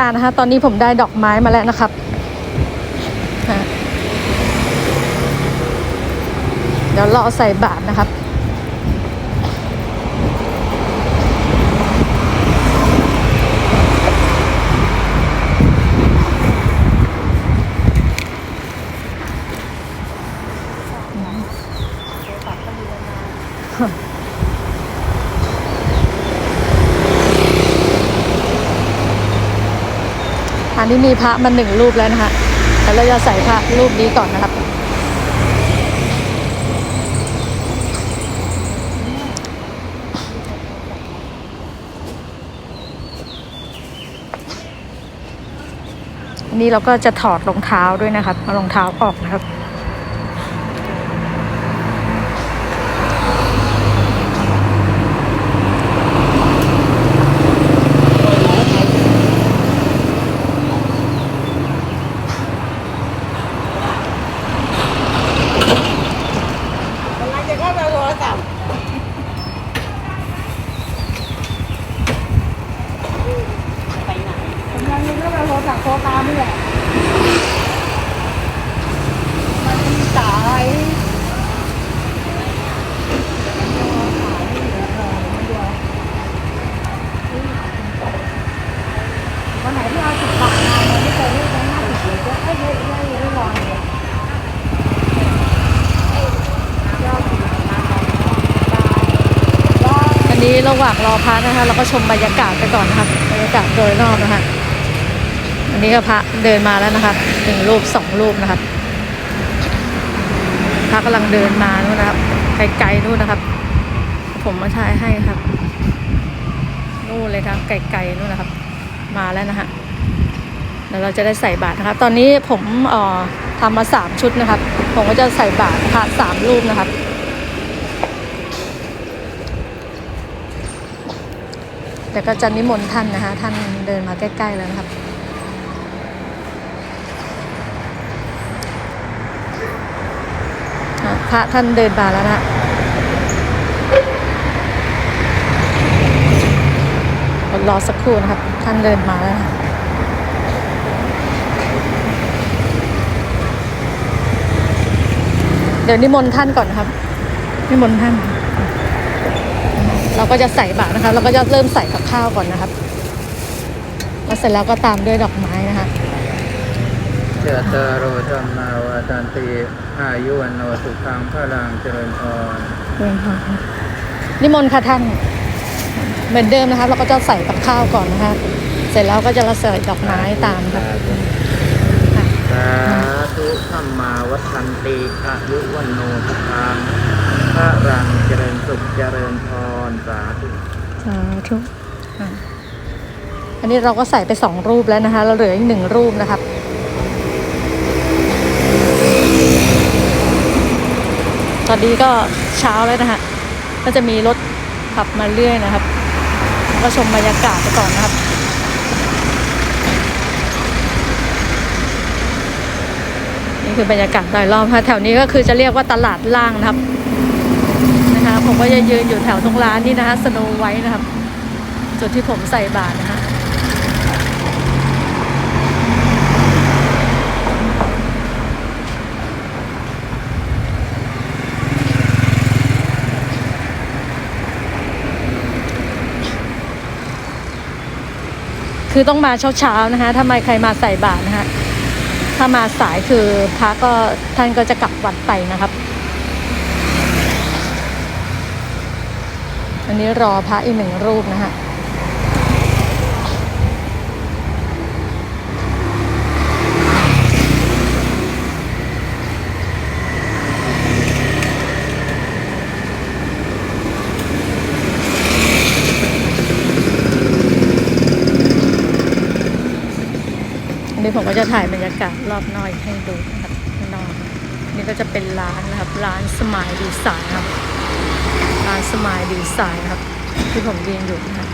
อ่านะคะ ตอนนี้ผมได้ดอกไม้มาแล้วนะครับเดี๋ยวรอใส่บาทนะครับ อันนี้มีพระมาหนึ่งรูปแล้วนะคะแต่เราจะใส่พระรูปนี้ก่อนนะครับ นี่เราก็จะถอดรองเท้าด้วยนะครับเอารองเท้าออกนะครับ กำลังจะเข้าไปโทรศัพท์ไปไหนกำลั งจะเข้าไปโทรศัพท์โทรตามนี่แหละ มันสายวันไหนที่เอาสิบบาทมาเนี่ยไม่เคยเล่นแบงค์ห้าสิบเลยก็ไม่ไม่ไม่ไม่วางเลยอันนี้ระหว่างรอพระนะคะ เราก็ชมบรรยากาศไปก่อนนะคะบรรยากาศโดยรอบนะคะ อันนี้ก็พระเดินมาแล้วนะคะหนึ่งรูปสองรูปนะครับพระกำลังเดินมานู่นนะครับไกลๆนู่นนะครับ ผมมาถ่ายให้ครับ นู่นเลยครับไกลๆนู่นนะครับ มาแล้วนะคะเดี๋ยวเราจะได้ใส่บาตรนะครับ ตอนนี้ผมเอ่อทำมาสามชุดนะครับ ผมก็จะใส่บาตรพระสามรูปนะครับแต่ก็จะนิมนต์ท่านนะคะท่านเดินมาใกล้ๆแล้วนะครับ อะ พระท่านเดินมาแล้วนะรอสักครู่นะครับ ท่านเดินมาแล้วนะเดี๋ยวนิมนต์ท่านก่อนนะครับ นิมนต์ท่าน เราก็จะใส่บาตรนะคะ เราก็จะเริ่มใส่กับข้าวก่อนนะครับแล้วเสร็จแล้วก็ตามด้วยดอกไม้นะคะเจตารโรธรรมาวาตันติอายุวันโนสุขังพลังเจริญพรนิมนต์ค่ะท่าน เหมือนเดิมนะคะ เราก็จะใส่กับข้าวก่อนนะคะ เสร็จแล้วก็จะระเสยดอกไม้ตามค่ะค่ะสาธุธรรมาวัฒนติอายุวันโนสุขังพลังเจริญสุขเจริญพรสาธุสาธุอะอันนี้เราก็ใส่ไปสองรูปแล้วนะคะ เราเหลืออีกหนึ่งรูปนะครับ ตอนนี้ก็เช้าแล้วนะคะก็จะมีรถขับมาเรื่อยนะครับ ก็ชมบรรยากาศไปก่อนนะครับนี่คือบรรยากาศโดยรอบค่ะแถวนี้ก็คือจะเรียกว่าตลาดล่างนะครับนะคะผมก็จะยืนอยู่แถวตรงร้านนี่นะคะสโนไว้นะครับ จุดที่ผมใส่บาตรนะคะ คือต้องมาเช้าๆนะคะถ้าไม่ใครมาใส่บาตรนะคะถ้ามาสายคือพระก็ท่านก็จะกลับวัดไปนะครับ อันนี้รอพระอีกหนึ่งรูปนะคะ นี่ผมก็จะถ่ายบรรยากาศรอบนอกให้ดูนะครับนอกนี่ก็จะเป็นร้านนะครับ ร้านสมายดีไซน์ครับ ร้านสมายดีไซน์ครับ ที่ผมเรียนอยู่นะครับ